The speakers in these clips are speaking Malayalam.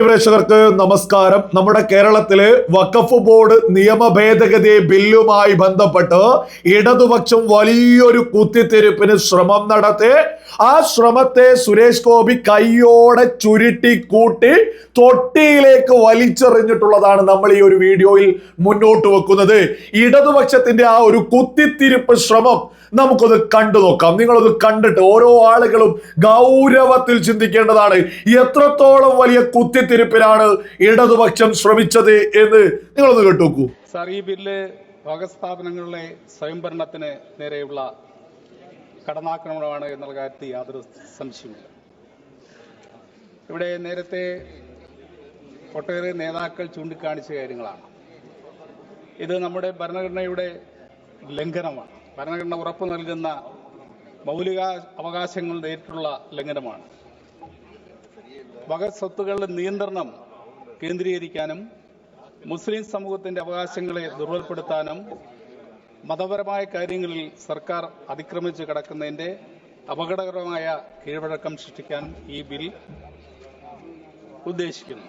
പ്രേക്ഷകർക്ക് നമസ്കാരം. നമ്മുടെ കേരളത്തിലെ വഖഫ് ബോർഡ് നിയമ ഭേദഗതി ബില്ലുമായി ബന്ധപ്പെട്ട് ഇടതുപക്ഷം വലിയൊരു കുത്തിത്തിരിപ്പിന് ശ്രമം നടത്തി. ആ ശ്രമത്തെ സുരേഷ് ഗോപി കയ്യോടെ ചുരുട്ടി കൂട്ടി തൊട്ടിയിലേക്ക് വലിച്ചെറിഞ്ഞിട്ടുള്ളതാണ് നമ്മൾ ഈ ഒരു വീഡിയോയിൽ മുന്നോട്ട് വെക്കുന്നത്. ഇടതുപക്ഷത്തിന്റെ ആ ഒരു കുത്തിത്തിരിപ്പ് ശ്രമം നമുക്കത് കണ്ടു നോക്കാം. നിങ്ങളത് കണ്ടിട്ട് ഓരോ ആളുകളും ഗൗരവത്തിൽ ചിന്തിക്കേണ്ടതാണ്. എത്രത്തോളം വലിയ കുത്തിത്തിരിപ്പിനാണ് ഇടതുപക്ഷം ശ്രമിച്ചത് എന്ന് നിങ്ങളൊന്ന് കേട്ടു നോക്കൂ സാർ ഈ ബില്ല് വകസ്ഥാപനങ്ങളിലെ സ്വയംഭരണത്തിന് നേരെയുള്ള കടന്നാക്രമണമാണ് എന്നുള്ള കാര്യത്തിൽ യാതൊരു സംശയമില്ല ഇവിടെ നേരത്തെ ഒട്ടേറെ നേതാക്കൾ ചൂണ്ടിക്കാണിച്ച കാര്യങ്ങളാണ്. ഇത് നമ്മുടെ ഭരണഘടനയുടെ ലംഘനമാണ്. ഭരണഘടന ഉറപ്പു നൽകുന്ന മൗലിക അവകാശങ്ങൾ നേരിട്ടുള്ള ലംഘനമാണ്. വക സ്വത്തുക്കളുടെ നിയന്ത്രണം കേന്ദ്രീകരിക്കാനും മുസ്ലിം സമൂഹത്തിന്റെ അവകാശങ്ങളെ ദുർബലപ്പെടുത്താനും മതപരമായ കാര്യങ്ങളിൽ സർക്കാർ അതിക്രമിച്ച് കിടക്കുന്നതിന്റെ അപകടകരമായ കീഴ്വഴക്കം സൃഷ്ടിക്കാൻ ഈ ബിൽ ഉദ്ദേശിക്കുന്നു.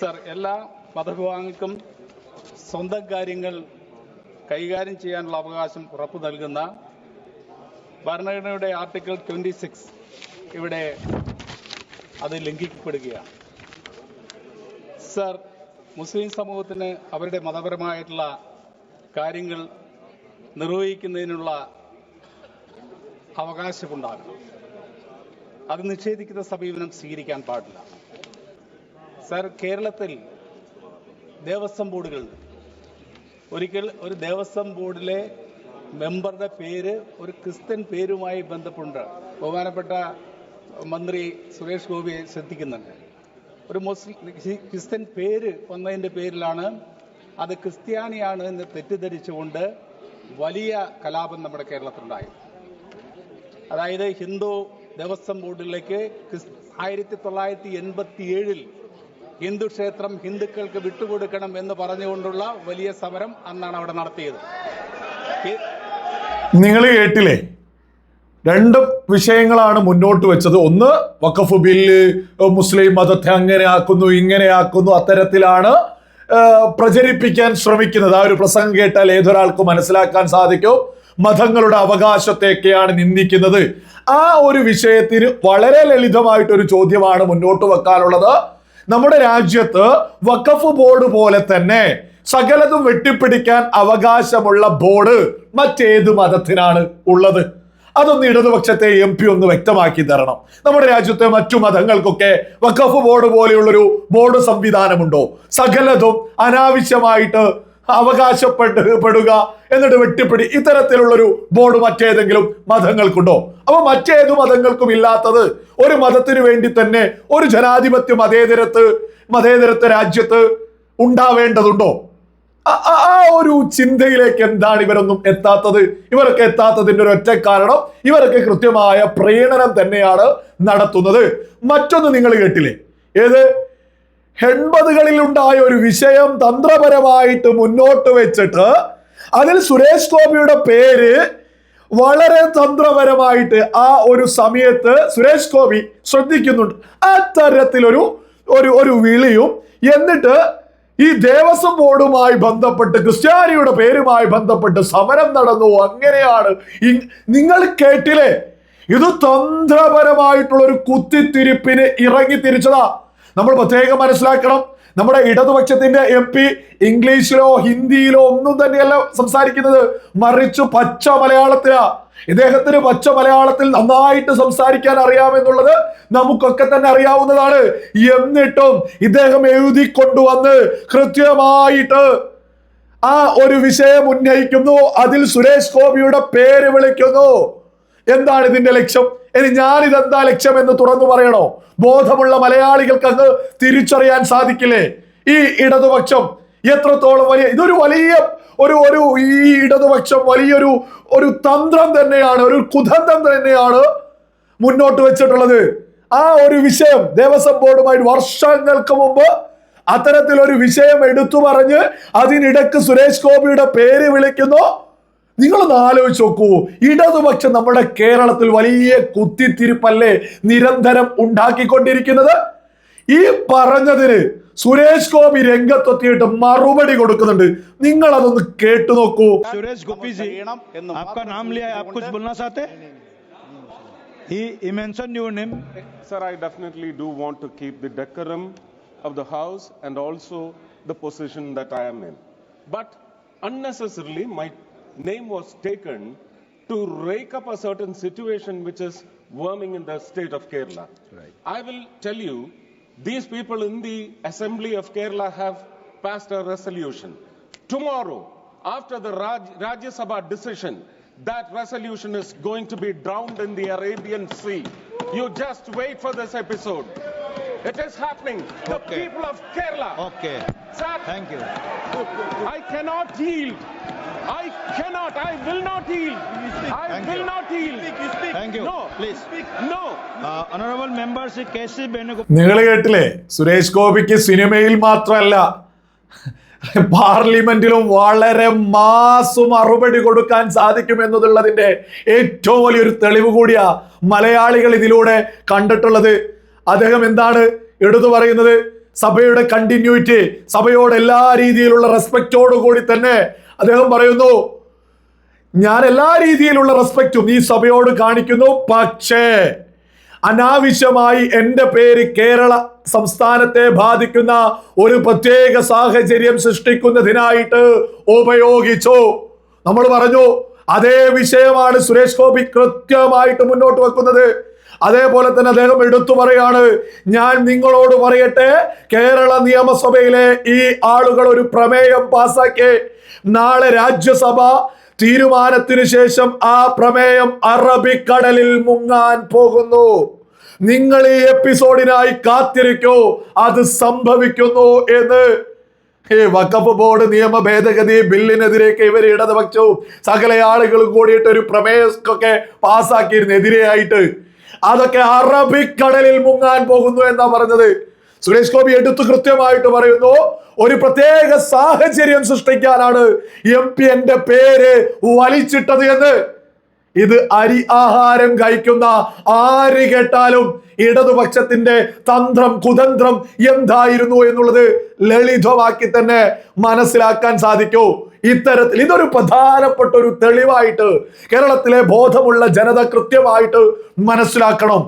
സർ എല്ലാ മതവിഭാഗങ്ങൾക്കും സ്വന്തം കാര്യങ്ങൾ കൈകാര്യം ചെയ്യാനുള്ള അവകാശം ഉറപ്പു നൽകുന്ന ഭരണഘടനയുടെ ആർട്ടിക്കിൾ ട്വന്റി സിക്സ് ഇവിടെ അത് ലംഘിക്കപ്പെടുകയാണ്. സർ മുസ്ലിം സമൂഹത്തിന് അവരുടെ മതപരമായിട്ടുള്ള കാര്യങ്ങൾ നിർവഹിക്കുന്നതിനുള്ള അവകാശമുണ്ടാകണം. അത് നിഷേധിക്കുന്ന സമീപനം സ്വീകരിക്കാൻ പാടില്ല. സർ കേരളത്തിൽ ദേവസ്വം ബോർഡുകൾ ഒരിക്കൽ ഒരു ദേവസ്വം ബോർഡിലെ മെമ്പറുടെ പേര് ഒരു ക്രിസ്ത്യൻ പേരുമായി ബന്ധപ്പെട്ട് ബഹുമാനപ്പെട്ട മന്ത്രി സുരേഷ് ഗോപിയെ ശ്രദ്ധിക്കുന്നുണ്ട്. ഒരു മുസ്ലിം ക്രിസ്ത്യൻ പേര് വന്നതിന്റെ പേരിലാണ് അത് ക്രിസ്ത്യാനിയാണ് എന്ന് തെറ്റിദ്ധരിച്ചുകൊണ്ട് വലിയ കലാപം നമ്മുടെ കേരളത്തിലുണ്ടായി. അതായത് ഹിന്ദു ദേവസ്വം ബോർഡിലേക്ക് ആയിരത്തി തൊള്ളായിരത്തി എൺപത്തി ഏഴിൽ ഹിന്ദു ക്ഷേത്രം ഹിന്ദുക്കൾക്ക് വിട്ടുകൊടുക്കണം എന്ന് പറഞ്ഞുകൊണ്ടുള്ള വലിയ സമരം അന്നാണ് അവിടെ നടത്തിയത്. നിങ്ങൾ കേട്ടില്ലേ രണ്ട് വിഷയങ്ങളാണ് മുന്നോട്ട് വെച്ചത്. ഒന്ന് വഖഫ് ബില്ല് മുസ്ലിം മതത്തെ അങ്ങനെ ആക്കുന്നു ഇങ്ങനെ ആക്കുന്നു അത്തരത്തിലാണ് പ്രചരിപ്പിക്കാൻ ശ്രമിക്കുന്നത്. ആ ഒരു പ്രസംഗം കേട്ടാൽ ഏതൊരാൾക്ക് മനസ്സിലാക്കാൻ സാധിക്കും. മതങ്ങളുടെ അവകാശത്തെയൊക്കെയാണ് നിന്ദിക്കുന്നത്. ആ ഒരു വിഷയത്തിന് വളരെ ലളിതമായിട്ടൊരു ചോദ്യമാണ് മുന്നോട്ട് വെക്കാനുള്ളത്. നമ്മുടെ രാജ്യത്ത് വഖഫ് ബോർഡ് പോലെ തന്നെ സകലതും വെട്ടിപ്പിടിക്കാൻ അവകാശമുള്ള ബോർഡ് മറ്റേത് മതത്തിനാണ് ഉള്ളത്. അതൊന്ന് ഇടതുപക്ഷത്തെ എം പി ഒന്ന് വ്യക്തമാക്കി തരണം. നമ്മുടെ രാജ്യത്തെ മറ്റു മതങ്ങൾക്കൊക്കെ വഖഫ് ബോർഡ് പോലെയുള്ളൊരു ബോർഡ് സംവിധാനമുണ്ടോ? സകലതും അനാവശ്യമായിട്ട് അവകാശപ്പെട്ട് പെടുക എന്നിട്ട് വെട്ടിപ്പിടി ഇത്തരത്തിലുള്ളൊരു ബോർഡ് മറ്റേതെങ്കിലും മതങ്ങൾക്കുണ്ടോ? അപ്പൊ മറ്റേതു മതങ്ങൾക്കും ഇല്ലാത്തത് ഒരു മതത്തിനു വേണ്ടി തന്നെ ഒരു ജനാധിപത്യ മതേതരത്ത് മതേതരത്വ രാജ്യത്ത് ഉണ്ടാവേണ്ടതുണ്ടോ? ആ- ഒരു ചിന്തയിലേക്ക് എന്താണ് ഇവരൊന്നും എത്താത്തത്? ഇവരൊക്കെ എത്താത്തതിന്റെ ഒരു ഒറ്റ കാരണം ഇവരൊക്കെ കൃത്യമായ പ്രീണനം തന്നെയാണ് നടത്തുന്നത്. മറ്റൊന്ന് നിങ്ങൾ കേട്ടില്ലേ? ഏത്? എൺപതുകളിൽ ഉണ്ടായ ഒരു വിഷയം തന്ത്രപരമായിട്ട് മുന്നോട്ട് വെച്ചിട്ട് അതിൽ സുരേഷ് ഗോപിയുടെ പേര് വളരെ തന്ത്രപരമായിട്ട് ആ ഒരു സമയത്ത് സുരേഷ് ഗോപി ശ്രദ്ധിക്കുന്നുണ്ട്. അത്തരത്തിലൊരു ഒരു ഒരു വിളിയും എന്നിട്ട് ഈ ദേവസ്വം ബോർഡുമായി ബന്ധപ്പെട്ട് ക്രിസ്ത്യാനിയുടെ പേരുമായി ബന്ധപ്പെട്ട് സമരം നടന്നു. അങ്ങനെയാണ് നിങ്ങൾ കേട്ടില്ലേ? ഇത് തന്ത്രപരമായിട്ടുള്ള ഒരു കുത്തിത്തിരിപ്പിന് ഇറങ്ങി തിരിച്ചതാ. നമ്മൾ പ്രത്യേകം മനസ്സിലാക്കണം. നമ്മുടെ ഇടതുപക്ഷത്തിന്റെ എം പി ഇംഗ്ലീഷിലോ ഹിന്ദിയിലോ ഒന്നും തന്നെയല്ല സംസാരിക്കുന്നത്. മറിച്ച് പച്ച മലയാളത്തിലാ. ഇദ്ദേഹത്തിന് പച്ച മലയാളത്തിൽ നന്നായിട്ട് സംസാരിക്കാൻ അറിയാമെന്നുള്ളത് നമുക്കൊക്കെ തന്നെ അറിയാവുന്നതാണ്. എന്നിട്ടും ഇദ്ദേഹം എഴുതി കൊണ്ടുവന്ന് കൃത്യമായിട്ട് ആ ഒരു വിഷയം ഉന്നയിക്കുന്നു. അതിൽ സുരേഷ് ഗോപിയുടെ പേര് വിളിക്കുന്നു. എന്താണ് ഇതിന്റെ ലക്ഷ്യം? ഇനി ഞാൻ ഇതെന്താ ലക്ഷ്യം എന്ന് തുറന്നു പറയണോ? ബോധമുള്ള മലയാളികൾക്ക് അങ്ങ് തിരിച്ചറിയാൻ സാധിക്കില്ലേ? ഈ ഇടതുപക്ഷം എത്രത്തോളം വലിയ ഇതൊരു വലിയ ഒരു ഒരു ഈ ഇടതുപക്ഷം വലിയൊരു ഒരു തന്ത്രം തന്നെയാണ് ഒരു കുതന്ത്രം തന്നെയാണ് മുന്നോട്ട് വെച്ചിട്ടുള്ളത്. ആ ഒരു വിഷയം ദേവസ്വം ബോർഡുമായിട്ട് വർഷങ്ങൾക്ക് മുമ്പ് അത്തരത്തിൽ ഒരു വിഷയം എടുത്തു പറഞ്ഞ് അതിനിടക്ക് സുരേഷ് ഗോപിയുടെ പേര് വിളിക്കുന്നു. നിങ്ങളൊന്ന് ആലോചിച്ച് നോക്കൂ. ഇടതുപക്ഷം നമ്മുടെ കേരളത്തിൽ വലിയ കുത്തിത്തിരിപ്പല്ലേ നിരന്തരം ഉണ്ടാക്കിക്കൊണ്ടിരിക്കുന്നത്? ഈ പറഞ്ഞതിന് സുരേഷ് ഗോപി രംഗത്തെത്തിയിട്ട് മറുപടി കൊടുക്കുന്നുണ്ട് നിങ്ങൾ അതൊന്ന് കേട്ടു നോക്കൂ Suresh Gopi He mentioned your name. Sir, I definitely do want to keep the decorum of the house and also the position that I am in. But unnecessarily, my name was taken to rake up a certain situation which is worming in the state of Kerala. Right. I will tell you these people in the Assembly of Kerala have passed a resolution. Tomorrow, after the Raj, Rajya Sabha decision, that resolution is going to be drowned in the Arabian Sea. You just wait for this episode. It is happening. The Okay. people of Kerala. okay Sir, thank you I cannot yield. I cannot. I will not yield. I Thank will you. not yield. thank you No. please No. uh, honorable member Sri KC Benugopal നിങ്ങൾ കേട്ടില്ലേ സുരേഷ് ഗോപിക്ക് സിനിമയിൽ മാത്രമല്ല പാർലമെന്റിലും വളരെ മാസു മറുപടി കൊടുക്കാൻ സാധിക്കും എന്നതുള്ളതിന്റെ ഏറ്റവും വലിയൊരു തെളിവ് കൂടിയാ മലയാളികൾ ഇതിലൂടെ കണ്ടിട്ടുള്ളത് അദ്ദേഹം എന്താണ് എടുത്തു പറയുന്നത്? സഭയുടെ കണ്ടിന്യൂറ്റി സഭയോട് എല്ലാ രീതിയിലുള്ള റെസ്പെക്റ്റോടു കൂടി തന്നെ അദ്ദേഹം പറയുന്നു ഞാൻ എല്ലാ രീതിയിലുള്ള റെസ്പെക്റ്റും ഈ സഭയോട് കാണിക്കുന്നു പക്ഷേ അനാവശ്യമായി എന്റെ പേര് കേരള സംസ്ഥാനത്തെ ബാധിക്കുന്ന ഒരു പ്രത്യേക സാഹചര്യം സൃഷ്ടിക്കുന്നതിനായിട്ട് ഉപയോഗിച്ചു. നമ്മൾ പറഞ്ഞു അതേ വിഷയമാണ് സുരേഷ് ഗോപി കൃത്യമായിട്ട് മുന്നോട്ട് വെക്കുന്നത്. അതേപോലെ തന്നെ അദ്ദേഹം എടുത്തു പറയാണ് ഞാൻ നിങ്ങളോട് പറയട്ടെ കേരള നിയമസഭയിലെ ഈ ആളുകൾ ഒരു പ്രമേയം പാസാക്കി നാളെ രാജ്യസഭ തീരുമാനത്തിനു ശേഷം ആ പ്രമേയം അറബിക്കടലിൽ മുങ്ങാൻ പോകുന്നു. നിങ്ങൾ ഈ എപ്പിസോഡിനായി കാത്തിരിക്കോ അത് സംഭവിക്കുന്നു എന്ന്. ഈ വക്കഫ് ബോർഡ് നിയമ ഭേദഗതി ബില്ലിനെതിരെയൊക്കെ ഇവർ ഇടതുപക്ഷവും സകല ആളുകളും കൂടിയിട്ട് ഒരു പ്രമേയമൊക്കെ പാസ്സാക്കിയിരുന്നു എതിരെയായിട്ട്. അതൊക്കെ അറബിക്കടലിൽ മുങ്ങാൻ പോകുന്നു എന്നാ പറഞ്ഞത്. സുരേഷ് ഗോപി എടുത്തു കൃത്യമായിട്ട് പറയുന്നു ഒരു പ്രത്യേക സാഹചര്യം സൃഷ്ടിക്കാനാണ് എം പി എന്റെ പേര് വലിച്ചിട്ടത് എന്ന്. ഇത് അരി ആഹാരം കഴിക്കുന്ന ആര് കേട്ടാലും ഇടതുപക്ഷത്തിന്റെ തന്ത്രം കുതന്ത്രം എന്തായിരുന്നു എന്നുള്ളത് ലളിതമാക്കി തന്നെ മനസ്സിലാക്കാൻ സാധിക്കൂ. ഇത്തരത്തിൽ ഇതൊരു പ്രധാനപ്പെട്ട ഒരു തെളിവായിട്ട് കേരളത്തിലെ ബോധമുള്ള ജനത കൃത്യമായിട്ട് മനസ്സിലാക്കണം.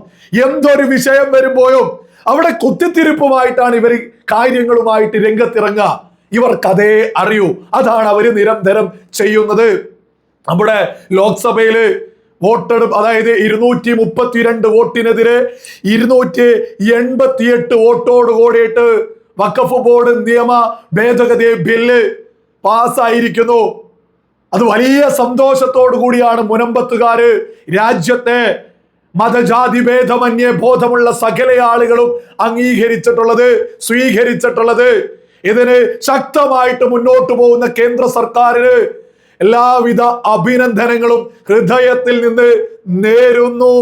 എന്തൊരു വിഷയം വരുമ്പോഴും അവിടെ കുത്തിത്തിരിപ്പുമായിട്ടാണ് ഇവർ കാര്യങ്ങളുമായിട്ട് രംഗത്തിറങ്ങുക. ഇവർക്കതേ അറിയൂ. അതാണ് അവർ നിരന്തരം ചെയ്യുന്നത്. നമ്മുടെ ലോക്സഭയിൽ വോട്ടെടുപ്പ് അതായത് ഇരുന്നൂറ്റി മുപ്പത്തിരണ്ട് വോട്ടിനെതിരെ ഇരുന്നൂറ്റി എൺപത്തിയെട്ട് വോട്ടോട് കൂടിയിട്ട് വഖഫ് ബോർഡ് നിയമ ഭേദഗതി ബില്ല് പാസ്സായിരിക്കുന്നു. അത് വലിയ സന്തോഷത്തോടു കൂടിയാണ് മുനമ്പത്തുകാര് രാജ്യത്തെ മതജാതി ഭേദമന്യേ ബോധമുള്ള സകല ആളുകളും അംഗീകരിച്ചിട്ടുള്ളത് സ്വീകരിച്ചിട്ടുള്ളത്. ഇതിന് ശക്തമായിട്ട് മുന്നോട്ട് പോകുന്ന കേന്ദ്ര സർക്കാരിന് എല്ലാവിധ അഭിനന്ദനങ്ങളും ഹൃദയത്തിൽ നിന്ന് നേരുന്നു.